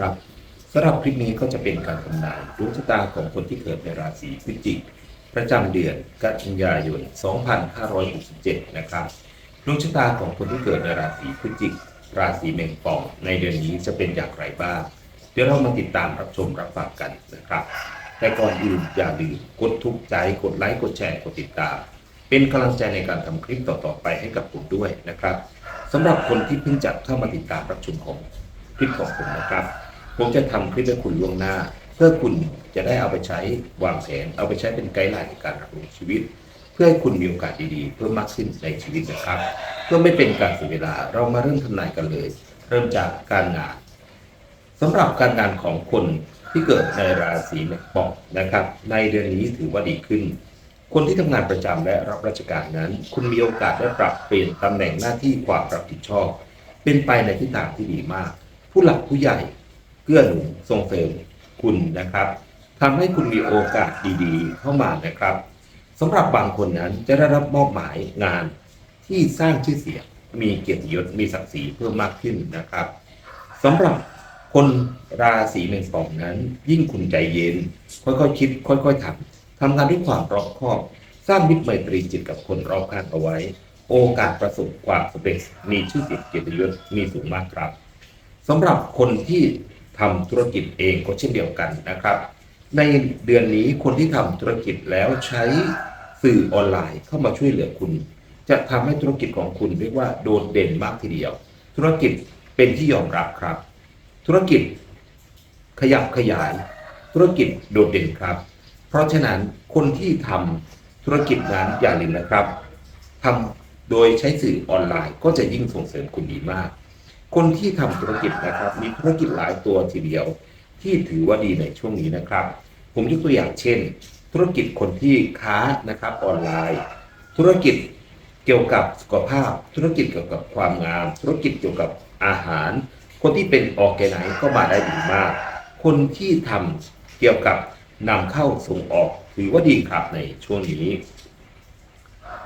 ครับสำหรับคลิปนี้ก็จะเป็นการทำนายดวงชะตาของคนที่เกิดในราศีพฤศจิก ประจำเดือนกันยายน 2567 นะครับดวงชะตาของคนที่เกิดในราศีพฤศจิก ราศีเมงปองในเดือนนี้จะเป็นอย่างไรบ้าง เดี๋ยวเรามาติดตามรับชมรับฟังกันนะครับ แต่ก่อนอื่นอย่าลืมกดทุกใจกดไลค์กดแชร์กดติดตาม เป็นกำลังใจในการทำคลิปต่อๆไปให้กับผมด้วยนะครับสำหรับคนที่เพิ่งจัดเข้ามาติดตามรับชมของคลิปของผมนะครับ ผมจะทำคลิปให้คุณล่วงหน้า เพื่อคุณจะได้เอาไปใช้วางแผนเอาไปใช้เป็นไกด์ไลน์ในการดำเนินชีวิต เพื่อให้คุณมีโอกาสดีๆ เพิ่มมากขึ้นในชีวิตนะครับ เพื่อไม่เป็นการเสียเวลาเรามาเริ่มทำนายกันเลย เริ่มจากการงานสำหรับการงานของคนที่เกิดในราศีเมษปองนะครับ ในเดือนนี้ถือว่าดีขึ้น คนที่ทำงานประจำและรับราชการนั้น คุณมีโอกาสได้ปรับเปลี่ยนตำแหน่งหน้าที่ความรับผิดชอบ เป็นไปในทิศทางที่ดีมาก ผู้หลักผู้ใหญ่ เกื้อหนุนส่งเสริมคุณนะครับทำให้คุณมีโอกาสดีๆ เข้ามานะครับสำหรับบางคนนั้นจะได้รับมอบหมายงานที่สร้างชื่อเสียงมีเกียรติยศมีศักดิ์ศรีเพิ่มมากขึ้นนะครับสำหรับคนราศีเมษปองนั้น ยิ่งคุณใจเย็น ค่อยๆคิด ค่อยๆทำทำงานด้วยความรอบคอบ สร้างมิตรไมตรีจิตกับคนรอบข้างเอาไว้ โอกาสประสบความสำเร็จมีชื่อเสียงเกียรติยศมีสูงมากครับสำหรับคนที่ ทำธุรกิจเองก็เช่นเดียวกันนะครับ ในเดือนนี้คนที่ทำธุรกิจแล้วใช้สื่อออนไลน์เข้ามาช่วยเหลือคุณ จะทำให้ธุรกิจของคุณเรียกว่าโดดเด่นมากทีเดียว ธุรกิจเป็นที่ยอมรับครับ ธุรกิจขยับขยาย ธุรกิจโดดเด่นครับ เพราะฉะนั้นคนที่ทำธุรกิจนั้นอย่าลืมนะครับทำโดยใช้สื่อออนไลน์ก็จะยิ่งส่งเสริมคุณดีมาก คนที่ทำธุรกิจนะครับมีธุรกิจหลายตัวทีเดียว ที่ถือว่าดีในช่วงนี้นะครับ ผมยกตัวอย่างเช่น ธุรกิจคนที่ค้านะครับออนไลน์ ธุรกิจเกี่ยวกับสุขภาพ ธุรกิจเกี่ยวกับความงาม ธุรกิจเกี่ยวกับอาหาร คนที่เป็นออร์แกไนก็มาได้ดีมาก คนที่ทำเกี่ยวกับนำเข้าส่งออกถือว่าดีครับในช่วงนี้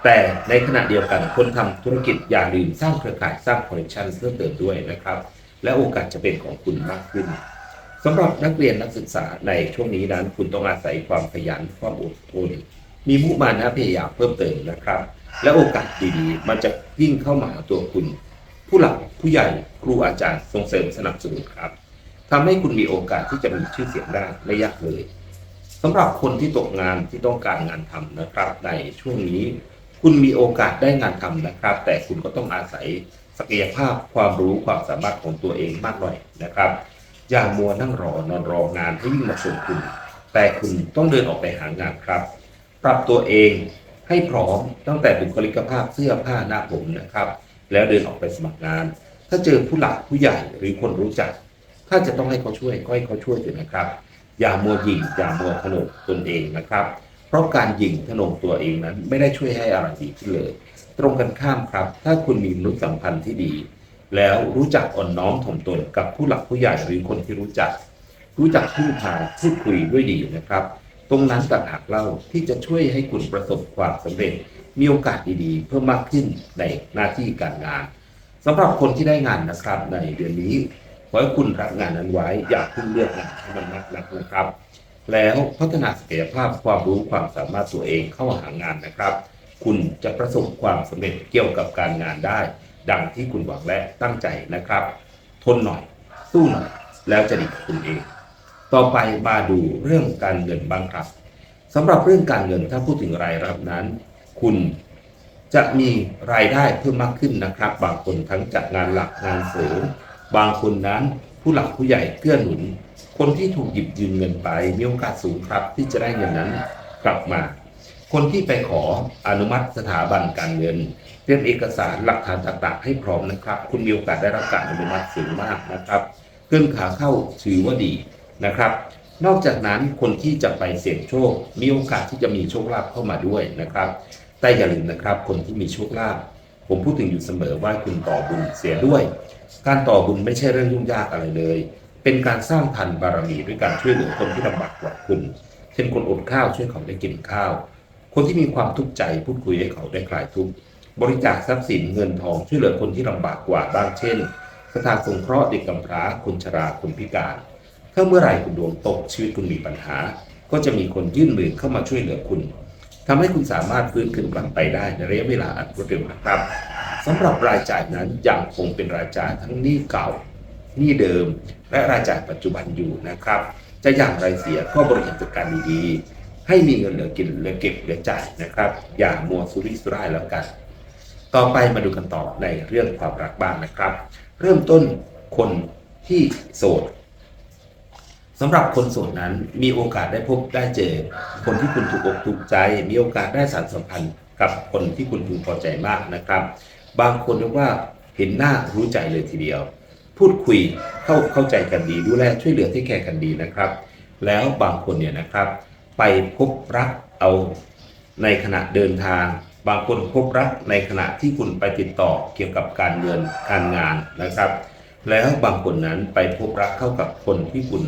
แต่ในขณะเดียวกันคนทำธุรกิจอย่าลืมสร้างเครือข่ายสร้างคอนเนคชันเพิ่มเติมด้วยนะครับ และโอกาสจะเป็นของคุณมากขึ้นสำหรับนักเรียนนักศึกษาในช่วงนี้นั้น คุณต้องอาศัยความขยันความอดทนมีมุมานะพยายามเพิ่มเติมนะครับ และโอกาสดีๆ มันจะวิ่งเข้ามาหาตัวคุณ ผู้หลักผู้ใหญ่ครูอาจารย์ส่งเสริมสนับสนุนครับทำให้คุณมีโอกาสที่จะมีชื่อเสียงได้ไม่ยากเลยสำหรับคนที่ตกงานที่ต้องการงานทำนะครับ ในช่วงนี้ คุณมีโอกาสได้งานทำนะครับ แต่คุณก็ต้องอาศัยศักยภาพความรู้ความสามารถของตัวเองมากหน่อยนะครับ อย่ามัวนั่งรอนอนรองานให้วิ่งมาส่งคุณ แต่คุณต้องเดินออกไปหางานครับ ปรับตัวเองให้พร้อมตั้งแต่บุคลิกภาพเสื้อผ้าหน้าผมนะครับ แล้วเดินออกไปสมัครงาน ถ้าเจอผู้หลักผู้ใหญ่หรือคนรู้จัก ถ้าจะต้องให้เขาช่วยก็ให้เขาช่วยเถอะนะครับ อย่ามัวยิงอย่ามัวขนมตนเองนะครับ ราะการยิงถนมตัวเองนั้นไม่ได้ช่วยให้อะไรดีขึ้นเลย ตรงกันข้ามครับ ถ้าคุณมีมนุษยสัมพันธ์ที่ดี แล้วรู้จักอ่อนน้อมถ่อมตนกับผู้หลักผู้ใหญ่หรือคนที่รู้จัก รู้จักพึ่งพาพูดคุยด้วยดีนะครับ ตรงนั้นต่างหากเล่าที่จะช่วยให้คุณประสบความสำเร็จ มีโอกาสดีๆ เพิ่มมากขึ้นในหน้าที่การงานสำหรับคนที่ได้งานนะครับ ในเดือนนี้ขอให้คุณรับงานนั้นไว้อย่าเพิ่งเลือกงานให้มันมากนักนะครับ แล้วพัฒนาศักยภาพความรู้ความสามารถตัวเองเข้าหางานนะครับ คุณจะประสบความสำเร็จเกี่ยวกับการงานได้ ดังที่คุณหวังและตั้งใจนะครับ ทนหน่อย สู้หน่อย แล้วจะดีกับคุณเอง ต่อไปมาดูเรื่องการเงินบ้างครับสำหรับเรื่องการเงินถ้าพูดถึงรายรับนั้น คุณจะมีรายได้เพิ่มมากขึ้นนะครับ บางคนทั้งจากงานหลักงานเสริมบางคนนั้น ผู้หลักผู้ใหญ่เกื้อหนุน คนที่ถูกหยิบยืมเงินไปมีโอกาสสูงครับ ที่จะได้เงินนั้นกลับมา คนที่ไปขออนุมัติสถาบันการเงินเตรียมเอกสารหลักฐานต่างๆ ให้พร้อมนะครับ คุณมีโอกาสได้รับการอนุมัติสูงมากนะครับเกินขาเข้าถือว่าดีนะครับ นอกจากนั้นคนที่จะไปเสี่ยงโชค มีโอกาสที่จะมีโชคลาภเข้ามาด้วยนะครับ แต่อย่าลืมนะครับ คนที่มีโชคลาภผมพูดถึงอยู่เสมอว่าคุณต่อบุญเสียด้วย การต่อบุญไม่ใช่เรื่องยุ่งยากอะไรเลย เป็นการสร้างพันบารมีด้วยการช่วยเหลือคนที่ลำบากกว่าคุณ เช่นคนอดข้าวช่วยเขาได้กินข้าว คนที่มีความทุกข์ใจพูดคุยให้เขาได้คลายทุกข์ บริจาคทรัพย์สินเงินทองช่วยเหลือคนที่ลำบากกว่าบ้างเช่น สถานสงเคราะห์เด็กกำพร้าคนชราคนพิการ ถ้าเมื่อไหร่คุณดวงตกชีวิตคุณมีปัญหา ก็จะมีคนยื่นมือเข้ามาช่วยเหลือคุณทำให้คุณสามารถฟื้นคืนกลับไปได้ในระยะเวลาอันรวดเร็วนะครับ สำหรับรายจ่ายนั้นยังคงเป็นรายจ่ายทั้งหนี้เก่าหนี้เดิม และรายจ่ายปัจจุบันอยู่นะครับ จะอย่างไรเสียก็บริหารจัดการดีๆ ให้มีเงินเหลือกินเหลือเก็บเหลือจ่ายนะครับ อย่ามัวสุริสุร่ายแล้วกัน ต่อไปมาดูกันต่อในเรื่องความรักบ้างนะครับ เริ่มต้นคนที่โสดสำหรับคนโสดนั้นมีโอกาสได้พบได้เจอ คนที่คุณถูกอกถูกใจ มีโอกาสได้สานสัมพันธ์ กับคนที่คุณพึงพอใจมากนะครับ บางคนเรียกว่าเห็นหน้ารู้ใจเลยทีเดียว พูดคุยเข้าเข้าใจกันดีดูแลช่วยเหลือที่แคร์กันดีนะครับ แล้วบางคนเนี่ยนะครับ ไปพบรักเอาในขณะเดินทาง บางคนพบรักในขณะที่คุณไปติดต่อเกี่ยวกับการเงินการงานนะครับ แล้วบางคนนั้นไปพบรักเข้ากับคนที่คุณ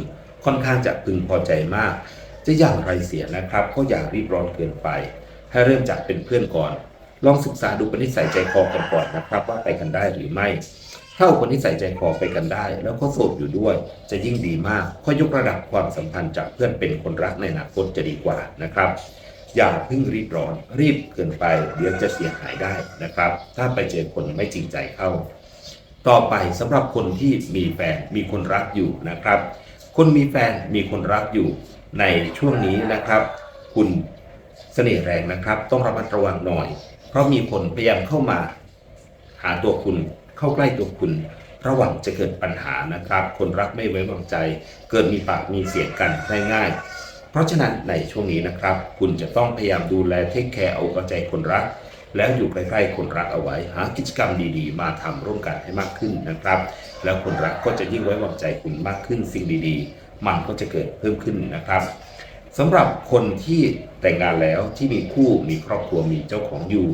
ค่อนข้างจะพึงพอใจมาก จะอย่างไรเสียนะครับก็อย่ารีบร้อนเกินไป ให้เริ่มจากเป็นเพื่อนก่อน ลองศึกษาดูปณิสัยใจคอกันก่อนนะครับ ว่าไปกันได้หรือไม่ถ้าคนที่ใส่ใจคอไปกันได้ แล้วก็โสดอยู่ด้วย จะยิ่งดีมากค่อยยกระดับความสัมพันธ์จากเพื่อนเป็นคนรักในอนาคตจะดีกว่านะครับ อย่าเพิ่งรีบร้อน รีบเกินไป เดี๋ยวจะเสียหายได้นะครับ ถ้าไปเจอคนไม่จริงใจเข้า ต่อไปสำหรับคนที่มีแฟนมีคนรักอยู่นะครับ คนมีแฟนมีคนรักอยู่ในช่วงนี้นะครับ คุณ เสน่ห์แรงนะครับ ต้องระมัดระวังหน่อย เพราะมีคนพยายามเข้ามาหาตัวคุณเข้าใกล้ตัวคุณ ระหว่างจะเกิดปัญหานะครับ คนรักไม่ไว้วางใจ เกิดมีปากมีเสียงกันได้ง่าย เพราะฉะนั้นในช่วงนี้นะครับ คุณจะต้องพยายามดูแลเทคแคร์เอาอกเอาใจคนรัก แล้วอยู่ใกล้ๆคนรักเอาไว้ หากิจกรรมดีๆ มาทำร่วมกันให้มากขึ้นนะครับ แล้วคนรักก็จะยิ่งไว้วางใจคุณมากขึ้นสิ่งดีๆ มันก็จะเกิดเพิ่มขึ้นนะครับสำหรับคนที่ แต่งงานแล้วที่มีคู่มีครอบครัวมีเจ้าของอยู่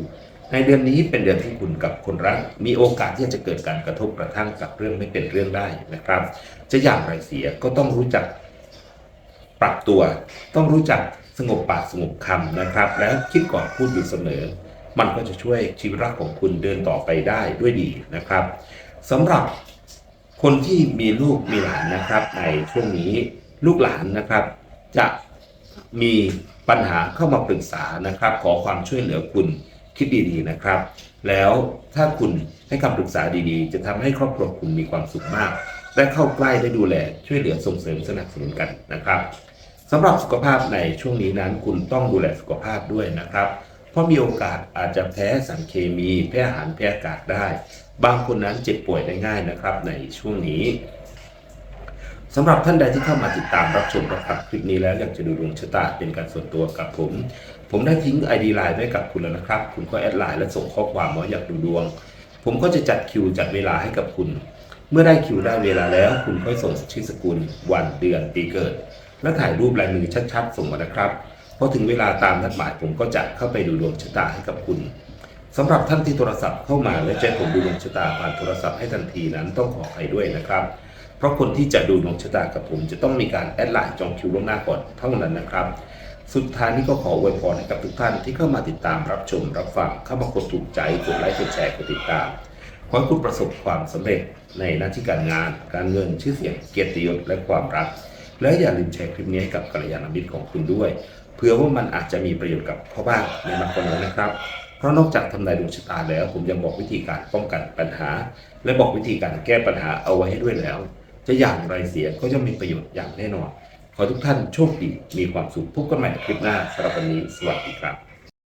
ในเดือนนี้เป็นเดือนที่คุณกับคนรัก มีโอกาสที่จะเกิดการกระทบกระทั่งกับเรื่องไม่เป็นเรื่องได้นะครับ จะอย่างไรเสียก็ต้องรู้จักปรับตัว ต้องรู้จักสงบปากสงบคำนะครับ แล้วคิดก่อนพูดอยู่เสมอ มันก็จะช่วยชีวิตรักของคุณเดินต่อไปได้ด้วยดีนะครับสำหรับคนที่มีลูกมีหลานนะครับ ในช่วงนี้ลูกหลานนะครับ จะ มีปัญหาเข้ามาปรึกษานะครับ ขอความช่วยเหลือคุณคิดดีๆนะครับ แล้วถ้าคุณให้คำปรึกษาดีๆ จะทำให้ครอบครัวคุณมีความสุขมาก ได้เข้าใกล้ได้ดูแลช่วยเหลือส่งเสริมสนับสนุนกันนะครับสำหรับสุขภาพในช่วงนี้นั้นคุณต้องดูแลสุขภาพด้วยนะครับ เพราะมีโอกาสอาจจะแพ้สารเคมีแพ้อาหารแพ้อากาศได้ บางคนนั้นเจ็บป่วยได้ง่ายนะครับในช่วงนี้ สำหรับท่านใดที่เข้ามาติดตามรับชมรับฟังคลิปนี้แล้วอยากจะดูดวงชะตาเป็นการส่วนตัวกับผม ผมได้ทิ้ง ID ไลน์ไว้กับคุณแล้วนะครับ คุณก็แอดไลน์และส่งข้อความมาว่าอยากดูดวง ผมก็จะจัดคิวจัดเวลาให้กับคุณ เมื่อได้คิวได้เวลาแล้ว คุณค่อยส่งชื่อสกุล วันเดือนปีเกิด และถ่ายรูปลายมือชัดๆ ส่งมานะครับพอถึงเวลาตามนัดหมายผมก็จะเข้าไปดูดวงชะตาให้กับคุณสำหรับท่านที่โทรศัพท์เข้ามาและแจ้งผมดูดวงชะตาผ่านโทรศัพท์ให้ทันทีนั้นต้องขออภัยด้วยนะครับ เพราะคนที่จะดูดวงชะตากับผม จะต้องมีการแอดไลน์จองคิวล่วงหน้าก่อนเท่านั้นนะครับ สุดท้ายนี้ก็ขออวยพรให้กับทุกท่านที่เข้ามาติดตามรับชมรับฟังเข้ามากดถูกใจกดไลค์กดแชร์กดติดตามขอให้คุณประสบความสำเร็จในหน้าที่การงาน การเงินชื่อเสียงเกียรติยศและความรัก และอย่าลืมแชร์คลิปนี้ให้กับกัลยาณมิตรของคุณด้วยเพื่อว่ามันอาจจะมีประโยชน์กับพ่อบ้านในบางคนนะครับ เพราะนอกจากทำนายดวงชะตาแล้ว ผมยังบอกวิธีการป้องกันปัญหา และบอกวิธีการแก้ปัญหาเอาไว้ให้ด้วยแล้ว จะอย่างไรเสียก็ย่อมมีประโยชน์อย่างแน่นอน ขอทุกท่านโชคดีมีความสุขพบกันใหม่คลิปหน้าสำหรับวันนี้สวัสดีครับ